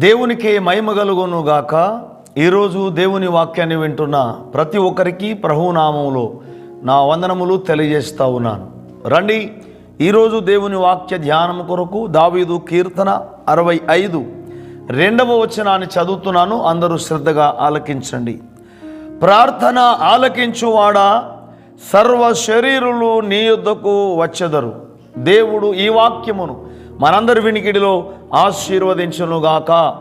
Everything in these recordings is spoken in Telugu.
దేవునికి మహిమ కలుగునుగాక. ఈరోజు దేవుని వాక్యాన్ని వింటున్న ప్రతి ఒక్కరికి ప్రభునామంలో నా వందనములు తెలియజేస్తూ ఉన్నాను. రండి ఈరోజు దేవుని వాక్య ధ్యానం కొరకు దావీదు కీర్తన అరవై ఐదు రెండవ వచనాన్ని చదువుతున్నాను అందరూ శ్రద్ధగా ఆలకించండి. ప్రార్థన ఆలకించువాడా సర్వ శరీరులు నీ యుద్ధకు వచ్చెదరు. దేవుడు ఈ వాక్యమును మనందరి వినికిడిలో ఆశీర్వదించునుగాక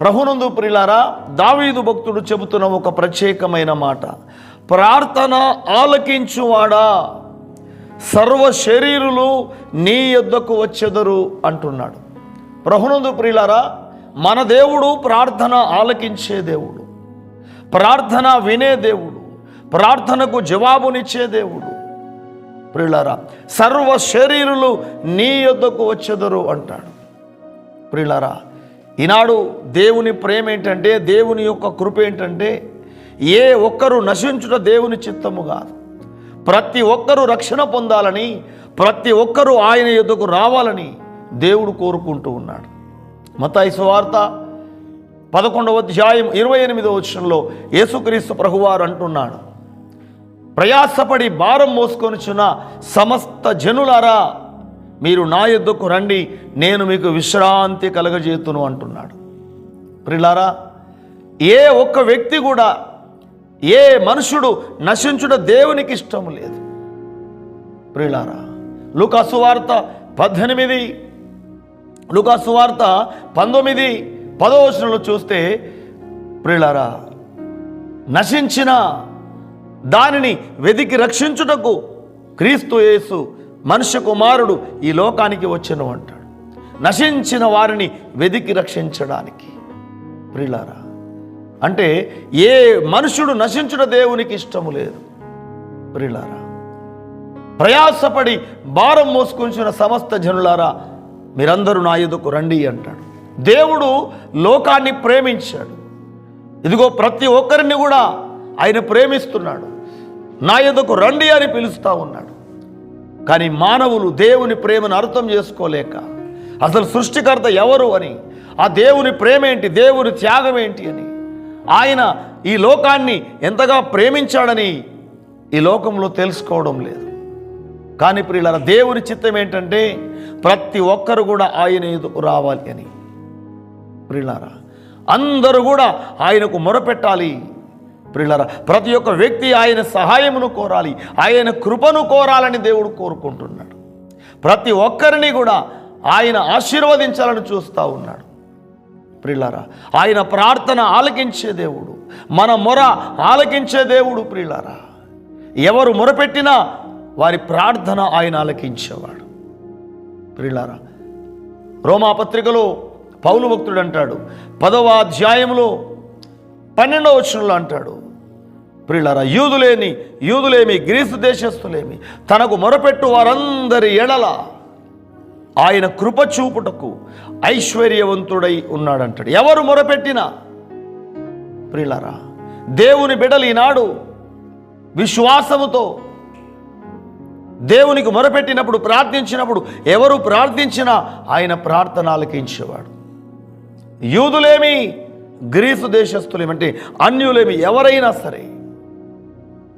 ప్రభునందు ప్రిలారా దావీదు భక్తుడు చెబుతున్న ఒక ప్రత్యేకమైన మాట. ప్రార్థన ఆలకించువాడా? సర్వ శరీరులు నీ యొద్దకు వచ్చెదరు అంటున్నాడు. ప్రభునందు ప్రిలారా మన దేవుడు ప్రార్థన ఆలకించే దేవుడు. ప్రార్థన వినే దేవుడు. ప్రార్థనకు జవాబునిచ్చే దేవుడు. ప్రియులారా సర్వ శరీరులు నీ యొద్దకు వచ్చెదరు అంటాడు. ప్రియులారా ఈనాడు దేవుని ప్రేమ ఏంటంటే దేవుని యొక్క కృప ఏంటంటే ఏ ఒక్కరు నశించుట దేవుని చిత్తము కాదు. ప్రతి ఒక్కరూ రక్షణ పొందాలని ప్రతి ఒక్కరూ ఆయన యొద్దకు రావాలని దేవుడు కోరుకుంటూ ఉన్నాడు. మతాయి సువార్త పదకొండవ అధ్యాయం ఇరవై ఎనిమిదవ వచ్చంలో యేసుక్రీస్తు ప్రభువారు అంటున్నాడు. ప్రయాసపడి భారం మోసుకొనిచున్న సమస్త జనులారా మీరు నా ఎద్దుకు రండి నేను మీకు విశ్రాంతి కలగజేతును అంటున్నాడు. ప్రిలారా ఏ ఒక్క వ్యక్తి కూడా ఏ మనుషుడు నశించుట దేవునికి ఇష్టం లేదు. ప్రిలారా లుకాసు వార్త పద్దెనిమిది లుకాసు వార్త పంతొమ్మిది పదో వచనంలో చూస్తే ప్రిలారా నశించిన దానిని వెదికి రక్షించుటకు క్రీస్తు యేసు మనుష్య కుమారుడు ఈ లోకానికి వచ్చను అంటాడు. నశించిన వారిని వెదికి రక్షించడానికి. ప్రిలారా అంటే ఏ మనుషుడు నశించుట దేవునికి ఇష్టము లేదు. ప్రిలారా ప్రయాసపడి భారం మోసుకుంచిన సమస్త జనులారా మీరందరూ నా ఎదుకు రండి అంటాడు. దేవుడు లోకాన్ని ప్రేమించాడు. ఇదిగో ప్రతి ఒక్కరిని కూడా ఆయన ప్రేమిస్తున్నాడు. నా ఎదుకు రండి అని పిలుస్తూ ఉన్నాడు. కానీ మానవులు దేవుని ప్రేమను అర్థం చేసుకోలేక అసలు సృష్టికర్త ఎవరు అని ఆ దేవుని ప్రేమ ఏంటి దేవుని త్యాగం ఏంటి అని ఆయన ఈ లోకాన్ని ఎంతగా ప్రేమించాడని ఈ లోకంలో తెలుసుకోవడం లేదు. కానీ ప్రియుల దేవుని చిత్తం ఏంటంటే ప్రతి ఒక్కరు కూడా ఆయన ఎదుకు రావాలి అని. ప్రియులారా అందరూ కూడా ఆయనకు మొరపెట్టాలి. ప్రియులారా ప్రతి ఒక్క వ్యక్తి ఆయన సహాయమును కోరాలి ఆయన కృపను కోరాలని దేవుడు కోరుకుంటున్నాడు. ప్రతి ఒక్కరిని కూడా ఆయన ఆశీర్వదించాలని చూస్తూ ఉన్నాడు. ప్రియులారా ఆయన ప్రార్థన ఆలకించే దేవుడు మన మొర ఆలకించే దేవుడు ప్రియులారా. ఎవరు మొరపెట్టినా వారి ప్రార్థన ఆయన ఆలకించేవాడు. ప్రియులారా రోమాపత్రికలో పౌలు భక్తుడు అంటాడు పదవ అధ్యాయంలో పన్నెండవ వచనంలో అంటాడు ప్రియులారా యూదులేని యూదులేమి గ్రీసు దేశస్థులేమి తనకు మొరపెట్టు వారందరి ఎడల ఆయన కృప చూపుటకు ఐశ్వర్యవంతుడై ఉన్నాడంటాడు. ఎవరు మొరపెట్టినా? ప్రియులారా దేవుని బిడలు ఈనాడు విశ్వాసముతో దేవునికి మొరపెట్టినప్పుడు ప్రార్థించినప్పుడు ఎవరు ప్రార్థించినా ఆయన ప్రార్థన ఆలకించేవాడు యూదులేమి గ్రీసు దేశస్థులేమంటే అన్యులేమి ఎవరైనా సరే.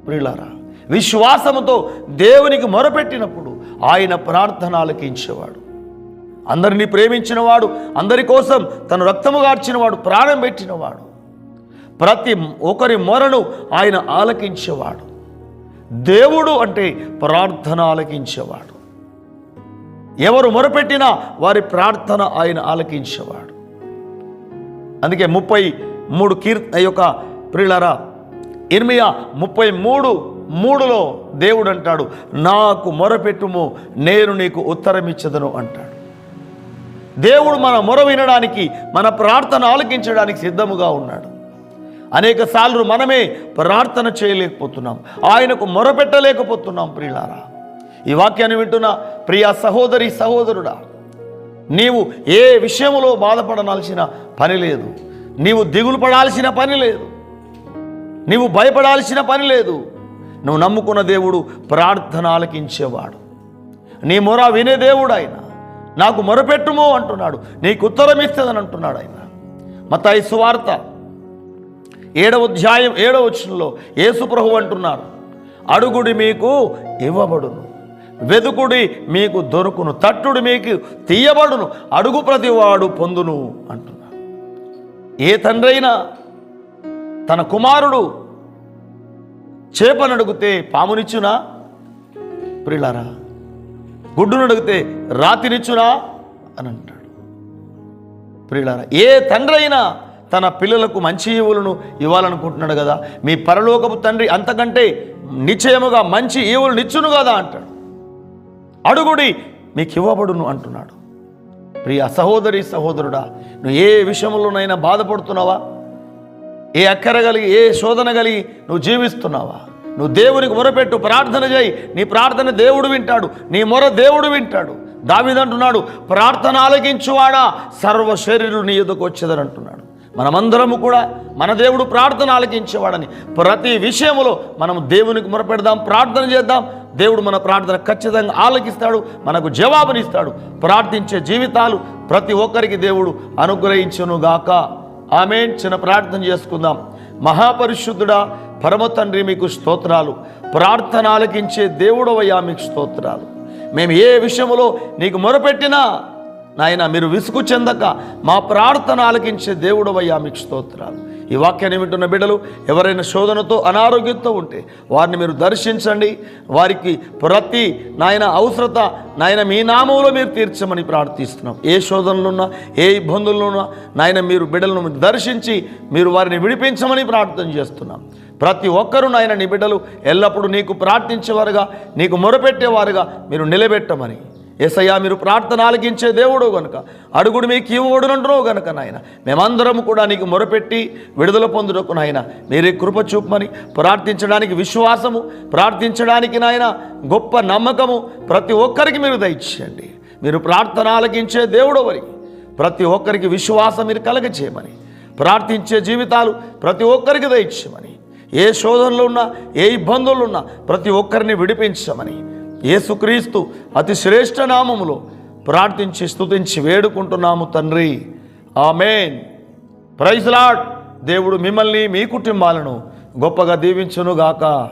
ప్రియులారా విశ్వాసముతో దేవునికి మొరపెట్టినప్పుడు ఆయన ప్రార్థన ఆలకించేవాడు అందరినీ ప్రేమించినవాడు అందరి కోసం తను రక్తము గార్చినవాడు ప్రాణం పెట్టినవాడు. ప్రతి ఒకరి మొరను ఆయన ఆలకించేవాడు. దేవుడు అంటే ప్రార్థన ఆలకించేవాడు ఎవరు మొరపెట్టినా వారి ప్రార్థన ఆయన ఆలకించేవాడు. అందుకే ముప్పై మూడు కీర్ యొక్క ప్రియులరా ఇర్మియా ముప్పై మూడు మూడులో దేవుడు అంటాడు నాకు మొరపెట్టుము నేను నీకు ఉత్తరం ఇచ్చదను అంటాడు. దేవుడు మన మొర వినడానికి మన ప్రార్థన ఆలకించడానికి సిద్ధముగా ఉన్నాడు. అనేక సార్లు మనమే ప్రార్థన చేయలేకపోతున్నాం. ఆయనకు మొరపెట్టలేకపోతున్నాం ప్రియులారా. ఈ వాక్యాన్ని వింటున్న ప్రియా సహోదరి సహోదరుడా నీవు ఏ విషయంలో బాధపడనాల్సిన పని లేదు. నీవు దిగులు పడాల్సిన పని లేదు. నీవు భయపడాల్సిన పని లేదు. నువ్వు నమ్ముకున్న దేవుడు ప్రార్థన ఆలకించేవాడు నీ మొర వినే దేవుడు ఆయన నాకు మొరపెట్టుము అంటున్నాడు. నీకు ఉత్తరం ఇస్తుందని అంటున్నాడు ఆయన. మతాయి సువార్త ఏడవ అధ్యాయం ఏడవ వచనంలో యేసుప్రభు అంటున్నారు. అడుగుడి మీకు ఇవ్వబడును. వెదుకుడి మీకు దొరుకును. తట్టుడు మీకు తీయబడును. అడుగు ప్రతివాడు పొందును అంటున్నారు. ఏ తండ్రైనా తన కుమారుడు చేపను అడిగితే పామునిచ్చునా? ప్రిలారా గుడ్డును అడిగితే రాతినిచ్చునా? అని అంటాడు. ప్రియులారా ఏ తండ్రి అయినా తన పిల్లలకు మంచి ఈవులను ఇవ్వాలనుకుంటున్నాడు కదా? మీ పరలోకపు తండ్రి అంతకంటే నిశ్చయముగా మంచి ఈవులు నిచ్చును కదా? అంటాడు. అడుగుడి మీకు ఇవ్వబడును అంటున్నాడు. ప్రియ సహోదరి సహోదరుడా నువ్వు ఏ విషయంలోనైనా బాధపడుతున్నావా? ఏ అక్కర కలిగి ఏ శోధన కలిగి నువ్వు జీవిస్తున్నావా? నువ్వు దేవునికి మొరపెట్టు ప్రార్థన చేయి. నీ ప్రార్థన దేవుడు వింటాడు నీ మొర దేవుడు వింటాడు. దావిదంటున్నాడు ప్రార్థన ఆలకించువాడా? సర్వ శరీరుడు నీ ఎదుకు వచ్చేదని అంటున్నాడు. మనమందరము కూడా మన దేవుడు ప్రార్థన ఆలకించేవాడని ప్రతి విషయంలో మనం దేవునికి మొరపెడదాం ప్రార్థన చేద్దాం దేవుడు మన ప్రార్థన ఖచ్చితంగా ఆలకిస్తాడు మనకు జవాబునిస్తాడు. ప్రార్థించే జీవితాలు ప్రతి ఒక్కరికి దేవుడు అనుగ్రహించునుగాక. ఆమె చిన్న ప్రార్థన చేసుకుందాం. మహాపరిశుద్ధుడా పరమ తండ్రి మీకు స్తోత్రాలు. ప్రార్థన ఆలకించే దేవుడవయ్యా మీకు స్తోత్రాలు. మేము ఏ విషయంలో నీకు మొరపెట్టినా నాయన మీరు విసుగు చెందక మా ప్రార్థన ఆలకించే దేవుడవయ్యా మీకు స్తోత్రాలు. ఈ వాక్యాన్ని వింటున్న బిడ్డలు ఎవరైనా శోధనతో అనారోగ్యంతో ఉంటే వారిని మీరు దర్శించండి. వారికి ప్రతి నాయన అవసరత నాయన మీ నామంలో మీరు తీర్చమని ప్రార్థిస్తున్నాం. ఏ శోధనలున్నా ఏ ఇబ్బందులున్నా నాయన మీరు బిడ్డలను దర్శించి మీరు వారిని విడిపించమని ప్రార్థన చేస్తున్నాం. ప్రతి ఒక్కరూ నాయన నీ బిడ్డలు ఎల్లప్పుడూ నీకు ప్రార్థించేవారుగా నీకు మొరపెట్టేవారుగా మీరు నిలబెట్టమని ఎసయ్యా మీరు ప్రార్థన ఆలకించే దేవుడు గనుక. అడుగుడు మీకు ఇవ్వడునంటున్నావు గనుక నాయన. మేమందరం కూడా నీకు మొరపెట్టి విడుదల పొందుటకు నాయన. మీరే కృప చూపమని ప్రార్థించడానికి విశ్వాసము ప్రార్థించడానికి నాయన గొప్ప నమ్మకము ప్రతి ఒక్కరికి మీరు దయచేయండి. మీరు ప్రార్థన ఆలకించే దేవుడు వరి ప్రతి ఒక్కరికి విశ్వాసం మీరు కలగచేయమని ప్రార్థించే జీవితాలు ప్రతి ఒక్కరికి దయచేయమని. ఏ శోధనలు ఉన్నా ఏ ఇబ్బందులు ఉన్నా ప్రతి ఒక్కరిని విడిపించమని. యేసుక్రీస్తు అతి శ్రేష్ఠ నామములో ప్రార్థించి స్తుతించి వేడుకుంటున్నాము తండ్రి. ఆమెన్. Praise Lord. దేవుడు మిమ్మల్ని మీ కుటుంబాలను గొప్పగా దీవించునుగాక.